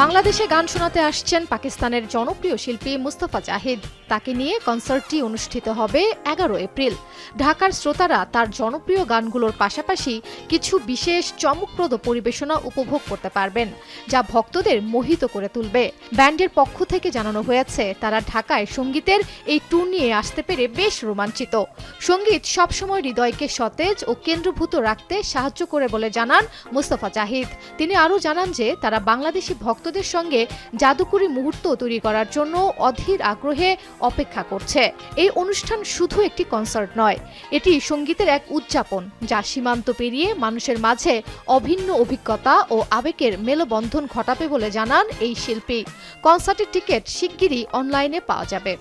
বাংলাদেশে গান শোনাতে আসছেন পাকিস্তানের জনপ্রিয় শিল্পী মুস্তফা জাহিদ। তাকে নিয়ে কনসার্টটি অনুষ্ঠিত হবে এগারো এপ্রিল। ঢাকার শ্রোতারা তার জনপ্রিয় গানগুলোর পাশাপাশি কিছু বিশেষ চমকপ্রদ পরিবেশনা উপভোগ করতে পারবেন, যা ভক্তদের মোহিত করে তুলবে। ব্যান্ডের পক্ষ থেকে জানানো হয়েছে, তারা ঢাকায় সঙ্গীতের এই ট্যুর নিয়ে আসতে পেরে বেশ রোমাঞ্চিত। সংগীত সবসময় হৃদয়কে সতেজ ও কেন্দ্রভূত রাখতে সাহায্য করে বলে জানান মুস্তফা জাহিদ। তিনি আরও জানান যে, তারা বাংলাদেশি ভক্তদের সঙ্গে জাদুকরী মুহূর্ত তৈরি করার জন্য অধীর আগ্রহে অপেক্ষা করছে। এই অনুষ্ঠান শুধু একটি কনসার্ট নয়, এটি সঙ্গীতের এক উদযাপন, যা সীমান্ত পেরিয়ে মানুষের মাঝে অভিন্ন অভিজ্ঞতা ও আবেগের মেলবন্ধন ঘটাবে বলে জানান এই শিল্পী। কনসার্টের টিকিট শিগগিরই অনলাইনে পাওয়া যাবে।